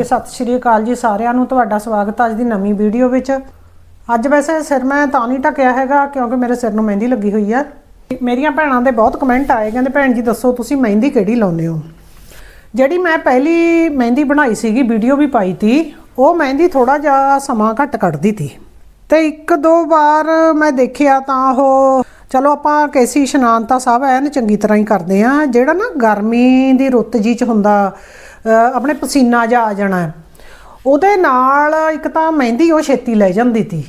ਹਾਂਜੀ, ਸਤਿ ਸ਼੍ਰੀ ਅਕਾਲ ਜੀ ਸਾਰਿਆਂ ਨੂੰ, ਤੁਹਾਡਾ ਸਵਾਗਤ ਹੈ ਅੱਜ ਦੀ ਨਵੀਂ ਵੀਡੀਓ ਵਿੱਚ। ਅੱਜ ਵੈਸੇ ਸਿਰ ਮੈਂ ਤਾਂ ਨਹੀਂ ਢੱਕਿਆ ਹੈਗਾ, ਕਿਉਂਕਿ ਮੇਰੇ ਸਿਰ ਨੂੰ ਮਹਿੰਦੀ ਲੱਗੀ ਹੋਈ ਹੈ ਮੇਰੀਆਂ ਭੈਣਾਂ ਦੇ ਬਹੁਤ ਕਮੈਂਟ ਆਏ, ਕਹਿੰਦੇ ਭੈਣ ਜੀ ਦੱਸੋ, ਤੁਸੀਂ ਮਹਿੰਦੀ ਕਿਹੜੀ ਲਾਉਂਦੇ ਹੋ? ਜਿਹੜੀ ਮੈਂ ਪਹਿਲੀ ਮਹਿੰਦੀ ਬਣਾਈ ਸੀਗੀ, ਵੀਡੀਓ ਵੀ ਪਾਈ ਤੀ, ਉਹ ਮਹਿੰਦੀ ਥੋੜਾ ਜਿਹਾ ਸਮਾਂ ਘੱਟ ਕੱਢਦੀ ਤੀ। ਤੇ ਇੱਕ ਦੋ ਵਾਰ ਮੈਂ ਦੇਖਿਆ ਤਾਂ ਉਹ ਚਲੋ ਆਪਾਂ ਕੈਸੀ ਇਸ਼ਨਾਨ ਤਾਂ ਸਭ ਐਨ ਚੰਗੀ ਤਰ੍ਹਾਂ ਹੀ ਕਰਦੇ ਆ ਜਿਹੜਾ ਨਾ ਗਰਮੀ ਦੀ ਰੁੱਤ ਜੀ ਚ ਹੁੰਦਾ ਆਪਣੇ ਪਸੀਨਾ ਜਾ ਆ ਜਾਣਾ ਉਹਦੇ ਨਾਲ ਇੱਕ ਤਾਂ ਮਹਿੰਦੀ ਉਹ ਛੇਤੀ ਲੈ ਜਾਂਦੀ ਤੀ।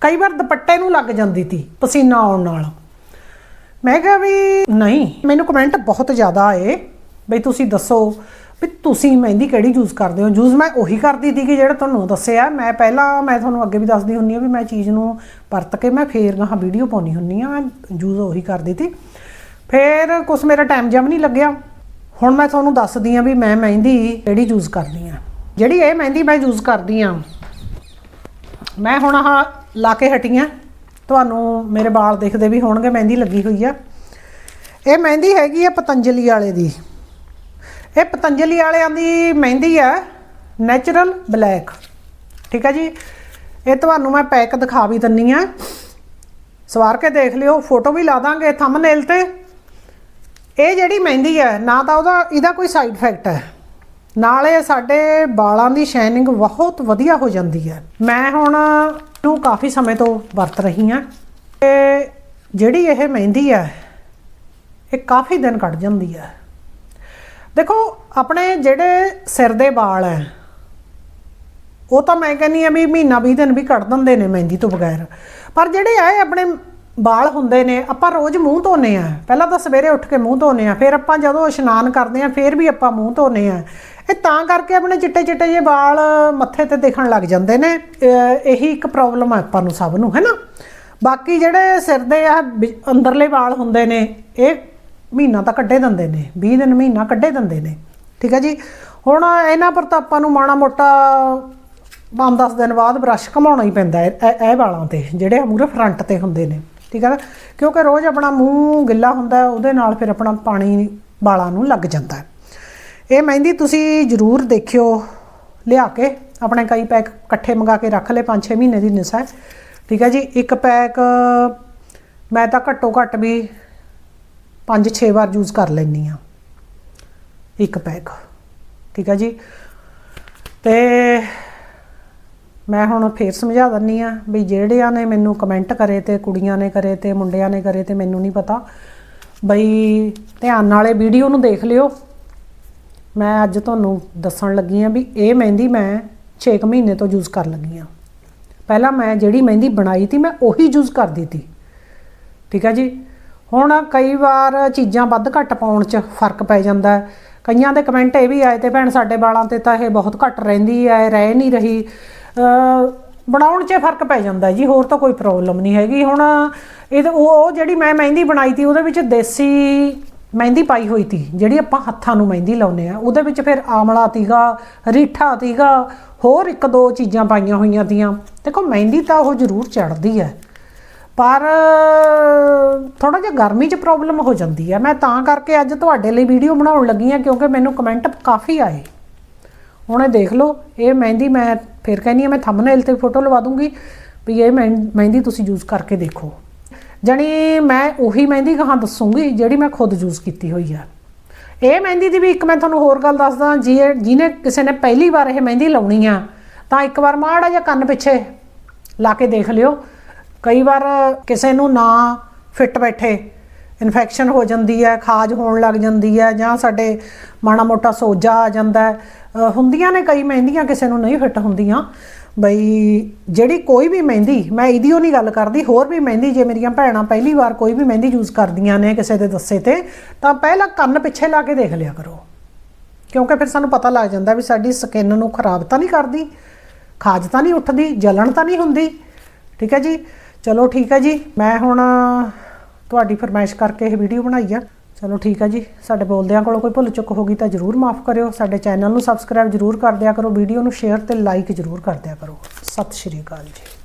ਕਈ ਵਾਰ ਦੁਪੱਟੇ ਨੂੰ ਲੱਗ ਜਾਂਦੀ ਤੀ, ਪਸੀਨਾ ਆਉਣ ਨਾਲ। ਮੈਂ ਕਿਹਾ ਵੀ ਨਹੀਂ, ਮੈਨੂੰ ਕਮੈਂਟ ਬਹੁਤ ਜ਼ਿਆਦਾ ਆਏ। ਬਈ ਤੁਸੀਂ ਦੱਸੋ ਵੀ ਤੁਸੀਂ ਮਹਿੰਦੀ ਕਿਹੜੀ ਯੂਜ਼ ਕਰਦੇ ਹੋ? ਯੂਜ਼ ਮੈਂ ਉਹੀ ਕਰਦੀ ਸੀ ਕਿ ਜਿਹੜਾ ਤੁਹਾਨੂੰ ਦੱਸਿਆ। ਮੈਂ ਪਹਿਲਾਂ, ਮੈਂ ਤੁਹਾਨੂੰ ਅੱਗੇ ਵੀ ਦੱਸਦੀ ਹੁੰਨੀ ਆ ਵੀ ਮੈਂ ਚੀਜ਼ ਨੂੰ ਪਰਤ ਕੇ ਮੈਂ ਫੇਰ ਗਾਹਾਂ ਵੀਡੀਓ ਪਾਉਣੀ ਹੁੰਨੀ ਆ ਮੈਂ ਯੂਜ਼ ਉਹੀ ਕਰਦੀ ਸੀ। ਫੇਰ ਕੁਛ ਮੇਰਾ ਟਾਈਮ ਜਮ ਨਹੀਂ ਲੱਗਿਆ। ਹੁਣ ਮੈਂ ਤੁਹਾਨੂੰ ਦੱਸਦੀ ਆ ਵੀ ਮੈਂ ਮਹਿੰਦੀ ਕਿਹੜੀ ਯੂਜ਼ ਕਰਦੀ ਆ ਜਿਹੜੀ ਇਹ ਮਹਿੰਦੀ ਮੈਂ ਯੂਜ਼ ਕਰਦੀ ਆ ਮੈਂ ਹੁਣ ਆਹ ਲਾ ਕੇ ਹਟੀ ਆਂ ਤੁਹਾਨੂੰ ਮੇਰੇ ਵਾਲ ਦੇਖਦੇ ਵੀ ਹੋਣਗੇ, ਮਹਿੰਦੀ ਲੱਗੀ ਹੋਈ ਆ। ਇਹ ਮਹਿੰਦੀ ਹੈਗੀ ਆ ਪਤੰਜਲੀ ਵਾਲੇ ਦੀ। ਇਹ ਪਤੰਜਲੀ ਵਾਲਿਆਂ ਦੀ ਮਹਿੰਦੀ ਆ ਨੈਚੁਰਲ ਬਲੈਕ ਠੀਕ ਆ ਜੀ? ਇਹ ਤੁਹਾਨੂੰ ਮੈਂ ਪੈਕ ਦਿਖਾ ਵੀ ਦਿੰਨੀ ਆ। ਸਵਾਰ ਕੇ ਦੇਖ ਲਿਓ ਫੋਟੋ ਵੀ ਲਾ ਦਾਂਗੇ ਥੰਬਨੇਲ ਤੇ। ਇਹ ਜਿਹੜੀ ਮਹਿੰਦੀ ਹੈ ਨਾ ਤਾਂ ਉਹਦਾ, ਇਹਦਾ ਕੋਈ ਸਾਈਡ ਇਫੈਕਟ ਹੈ। ਨਾਲੇ ਸਾਡੇ ਵਾਲਾਂ ਦੀ ਸ਼ਾਈਨਿੰਗ ਬਹੁਤ ਵਧੀਆ ਹੋ ਜਾਂਦੀ ਹੈ। ਮੈਂ ਹੁਣ ਨੂੰ ਕਾਫੀ ਸਮੇਂ ਤੋਂ ਵਰਤ ਰਹੀ ਹਾਂ। ਤੇ ਜਿਹੜੀ ਇਹ ਮਹਿੰਦੀ ਹੈ ਇਹ ਕਾਫੀ ਦਿਨ ਕੱਢ ਜਾਂਦੀ ਹੈ ਦੇਖੋ, ਆਪਣੇ ਜਿਹੜੇ ਸਿਰ ਦੇ ਵਾਲ ਹੈ ਉਹ ਤਾਂ ਮੈਂ ਕਹਿੰਨੀ ਆ ਵੀ ਮਹੀਨਾ 20 ਦਿਨ ਵੀ ਕੱਢ ਦਿੰਦੇ ਨੇ ਮਹਿੰਦੀ ਤੋਂ ਬਗੈਰ। ਪਰ ਜਿਹੜੇ ਆ ਇਹ ਆਪਣੇ ਵਾਲ ਹੁੰਦੇ ਨੇ, ਆਪਾਂ ਰੋਜ਼ ਮੂੰਹ ਧੋਨੇ ਆ। ਪਹਿਲਾਂ ਤਾਂ ਸਵੇਰੇ ਉੱਠ ਕੇ ਮੂੰਹ ਧੋਨੇ ਆ, ਫਿਰ ਆਪਾਂ ਜਦੋਂ ਇਸ਼ਨਾਨ ਕਰਦੇ ਆ, ਫਿਰ ਵੀ ਆਪਾਂ ਮੂੰਹ ਧੋਨੇ ਆ। ਇਹ ਤਾਂ ਕਰਕੇ ਆਪਣੇ ਚਿੱਟੇ ਚਿੱਟੇ ਜਿਹੇ ਵਾਲ ਮੱਥੇ ਤੇ ਦੇਖਣ ਲੱਗ ਜਾਂਦੇ ਨੇ। ਇਹੀ ਇੱਕ ਪ੍ਰੋਬਲਮ ਆ ਆਪਾਂ ਨੂੰ ਸਭ ਨੂੰ ਹੈਨਾ ਬਾਕੀ ਜਿਹੜੇ ਸਿਰ ਦੇ ਆ, ਵਿ- ਅੰਦਰਲੇ ਵਾਲ ਹੁੰਦੇ ਨੇ, ਇਹ ਮਹੀਨਾ ਤਾਂ ਕੱਢੇ ਦਿੰਦੇ ਨੇ 20 ਦਿਨ ਮਹੀਨਾ ਕੱਢੇ ਦਿੰਦੇ ਨੇ। ਠੀਕ ਹੈ ਜੀ? ਹੁਣ ਇਹਨਾਂ ਪ੍ਰਤਾਪਾਂ ਨੂੰ ਮਾੜਾ ਮੋਟਾ 5-10 ਦਿਨ ਬਾਅਦ ਬ੍ਰਸ਼ ਘਮਾਉਣਾ ਹੀ ਪੈਂਦਾ ਹੈ, ਇਹ ਵਾਲਾਂ ਤੇ, ਜਿਹੜੇ ਮੂਰੇ ਫਰੰਟ ਤੇ ਹੁੰਦੇ ਨੇ। ਠੀਕ ਹੈ ਨਾ? ਕਿਉਂਕਿ ਰੋਜ਼ ਆਪਣਾ ਮੂੰਹ ਗਿੱਲਾ ਹੁੰਦਾ ਉਹਦੇ ਨਾਲ ਫਿਰ ਆਪਣਾ ਪਾਣੀ ਵਾਲਾਂ ਨੂੰ ਲੱਗ ਜਾਂਦਾ ਹੈ। ਇਹ ਮਹਿੰਦੀ ਤੁਸੀਂ ਜ਼ਰੂਰ ਦੇਖਿਓ, ਲਿਆ ਕੇ, ਆਪਣੇ ਕਈ ਪੈਕ ਇਕੱਠੇ ਮੰਗਾ ਕੇ ਰੱਖ ਲਏ 5-6 ਮਹੀਨੇ ਦੀ ਨਿਸਾ ਠੀਕ ਹੈ ਜੀ? ਇੱਕ ਪੈਕ ਮੈਂ ਤਾਂ ਘੱਟੋ ਘੱਟ ਵੀ 5-6 ਵਾਰ ਯੂਜ਼ ਕਰ ਲੈਂਦੀ ਆ ਇੱਕ ਪੈਕ ਠੀਕ ਹੈ ਜੀ? ਤੇ ਮੈਂ ਹੁਣ ਫੇਰ ਸਮਝਾ ਦਿੰਨੀ ਆ ਵੀ ਜਿਹੜਿਆਂ ਨੇ ਮੈਨੂੰ ਕਮੈਂਟ ਕਰੇ ਤੇ, ਕੁੜੀਆਂ ਨੇ ਕਰੇ ਤੇ, ਮੁੰਡਿਆਂ ਨੇ ਕਰੇ ਤੇ ਮੈਨੂੰ ਨਹੀਂ ਪਤਾ। ਬਈ ਧਿਆਨ ਨਾਲੇ ਵੀਡੀਓ ਨੂੰ ਦੇਖ ਲਿਓ। ਮੈਂ ਅੱਜ ਤੁਹਾਨੂੰ ਦੱਸਣ ਲੱਗੀ ਆ ਵੀ ਇਹ ਮਹਿੰਦੀ ਮੈਂ 6 ਮਹੀਨੇ ਤੋਂ ਯੂਜ਼ ਕਰਨ ਲੱਗੀ ਆ ਪਹਿਲਾਂ ਮੈਂ ਜਿਹੜੀ ਮਹਿੰਦੀ ਬਣਾਈ ਤੀ ਮੈਂ ਉਹੀ ਯੂਜ਼ ਕਰਦੀ ਤੀ ਠੀਕ ਹੈ ਜੀ? ਹੁਣ ਕਈ ਵਾਰ ਚੀਜ਼ਾਂ ਵੱਧ ਘੱਟ ਪਾਉਣ 'ਚ ਫ਼ਰਕ ਪੈ ਜਾਂਦਾ ਕਈਆਂ ਦੇ ਕਮੈਂਟ ਇਹ ਵੀ ਆਏ ਤੇ ਭੈਣ ਸਾਡੇ ਵਾਲਾਂ ਤੇ ਤਾਂ ਇਹ ਬਹੁਤ ਘੱਟ ਰਹਿੰਦੀ ਹੈ ਰਹਿ ਨਹੀਂ ਰਹੀ। ਬਣਾਉਣ 'ਚ ਫ਼ਰਕ ਪੈ ਜਾਂਦਾ ਜੀ, ਹੋਰ ਤਾਂ ਕੋਈ ਪ੍ਰੋਬਲਮ ਨਹੀਂ ਹੈਗੀ। ਹੁਣ ਇਹ ਉਹ ਉਹ ਜਿਹੜੀ ਮੈਂ ਮਹਿੰਦੀ ਬਣਾਈ ਤੀ, ਉਹਦੇ ਵਿੱਚ ਦੇਸੀ ਮਹਿੰਦੀ ਪਾਈ ਹੋਈ ਤੀ, ਜਿਹੜੀ ਆਪਾਂ ਹੱਥਾਂ ਨੂੰ ਮਹਿੰਦੀ ਲਾਉਂਦੇ ਆ ਉਹਦੇ ਵਿੱਚ ਫਿਰ ਆਮਲਾ ਤੀਗਾ, ਰੀਠਾ ਤੀਗਾ, ਹੋਰ ਇੱਕ ਦੋ ਚੀਜ਼ਾਂ ਪਾਈਆਂ ਹੋਈਆਂ ਤੀਆਂ। ਦੇਖੋ ਮਹਿੰਦੀ ਤਾਂ ਉਹ ਜ਼ਰੂਰ ਚੜਦੀ ਹੈ। ਪਰ ਥੋੜਾ ਜਿਹਾ ਗਰਮੀ 'ਚ ਪ੍ਰੋਬਲਮ ਹੋ ਜਾਂਦੀ ਹੈ ਮੈਂ ਤਾਂ ਕਰਕੇ ਅੱਜ ਤੁਹਾਡੇ ਲਈ ਵੀਡੀਓ ਬਣਾਉਣ ਲੱਗੀ ਹਾਂ ਕਿਉਂਕਿ ਮੈਨੂੰ ਕਮੈਂਟ ਕਾਫੀ ਆਏ। ਹੁਣ ਇਹ ਦੇਖ ਲਓ, ਇਹ ਮਹਿੰਦੀ ਮੈਂ ਫਿਰ ਕਹਿੰਦੀ ਹਾਂ ਮੈਂ ਥੰਬਨੇਲ ਤੇ ਫੋਟੋ ਲਵਾ ਦੂੰਗੀ ਵੀ ਇਹ ਮਹਿੰ- ਮਹਿੰਦੀ ਤੁਸੀਂ ਯੂਜ਼ ਕਰਕੇ ਦੇਖੋ। ਜਣੀ ਮੈਂ ਉਹੀ ਮਹਿੰਦੀ ਕਹਾਂ ਦੱਸੂਗੀ ਜਿਹੜੀ ਮੈਂ ਖੁਦ ਯੂਜ਼ ਕੀਤੀ ਹੋਈ ਆ। ਇਹ ਮਹਿੰਦੀ ਦੀ ਵੀ ਇੱਕ ਮੈਂ ਤੁਹਾਨੂੰ ਹੋਰ ਗੱਲ ਦੱਸਦਾ, ਜੀ ਜਿਹਨੇ ਕਿਸੇ ਨੇ ਪਹਿਲੀ ਵਾਰ ਇਹ ਮਹਿੰਦੀ ਲਾਉਣੀ ਆ, ਤਾਂ ਇੱਕ ਵਾਰ ਮਾੜਾ ਜਿਹਾ ਕੰਨ ਪਿੱਛੇ ਲਾ ਕੇ ਦੇਖ ਲਿਓ। ਕਈ ਵਾਰ ਕਿਸੇ ਨੂੰ ਨਾ ਫਿੱਟ ਬੈਠੇ ਇਨਫੈਕਸ਼ਨ ਹੋ ਜਾਂਦੀ ਹੈ, ਖਾਜ ਹੋਣ ਲੱਗ ਜਾਂਦੀ ਹੈ ਜਾਂ ਸਾਡੇ ਮਾੜਾ ਮੋਟਾ ਸੋਜਾ ਆ ਜਾਂਦਾ ਹੁੰਦੀਆਂ ਨੇ ਕਈ ਮਹਿੰਦੀਆਂ ਕਿਸੇ ਨੂੰ ਨਹੀਂ ਫਿੱਟ ਹੁੰਦੀਆਂ। ਬਈ ਜਿਹੜੀ ਕੋਈ ਵੀ ਮਹਿੰਦੀ, ਮੈਂ ਇਹਦੀ ਉਹ ਨਹੀਂ ਗੱਲ ਕਰਦੀ, ਹੋਰ ਵੀ ਮਹਿੰਦੀ ਜੇ ਮੇਰੀਆਂ ਭੈਣਾਂ ਪਹਿਲੀ ਵਾਰ ਕੋਈ ਵੀ ਮਹਿੰਦੀ ਯੂਜ਼ ਕਰਦੀਆਂ ਨੇ ਕਿਸੇ ਦੇ ਦੱਸੇ ਤੇ, ਤਾਂ ਪਹਿਲਾਂ ਕੰਨ ਪਿੱਛੇ ਲਾ ਕੇ ਦੇਖ ਲਿਆ ਕਰੋ। ਕਿਉਂਕਿ ਫਿਰ ਸਾਨੂੰ ਪਤਾ ਲੱਗ ਜਾਂਦਾ ਵੀ ਸਾਡੀ ਸਕਿਨ ਨੂੰ ਖਰਾਬ ਤਾਂ ਨਹੀਂ ਕਰਦੀ, ਖਾਜ ਤਾਂ ਨਹੀਂ ਉੱਠਦੀ, ਜਲਣ ਤਾਂ ਨਹੀਂ ਹੁੰਦੀ। ਠੀਕ ਹੈ ਜੀ? ਚਲੋ ਠੀਕ ਹੈ ਜੀ, ਮੈਂ ਹੁਣ ਤੁਹਾਡੀ ਫਰਮਾਇਸ਼ ਕਰਕੇ ਇਹ ਵੀਡੀਓ ਬਣਾਈ ਆ। ਚਲੋ ਠੀਕ ਹੈ ਜੀ, ਸਾਡੇ ਬੋਲਦਿਆਂ ਕੋਲੋਂ ਕੋਈ ਭੁੱਲ ਚੁੱਕ ਹੋ ਗਈ ਤਾਂ ਜਰੂਰ ਮਾਫ ਕਰਿਓ। ਸਾਡੇ ਚੈਨਲ ਨੂੰ ਸਬਸਕ੍ਰਾਈਬ ਜਰੂਰ ਕਰ ਦਿਆ ਕਰੋ, ਵੀਡੀਓ ਨੂੰ ਸ਼ੇਅਰ ਤੇ ਲਾਈਕ ਜਰੂਰ ਕਰ ਦਿਆ ਕਰੋ। ਸਤਿ ਸ਼੍ਰੀ ਅਕਾਲ ਜੀ।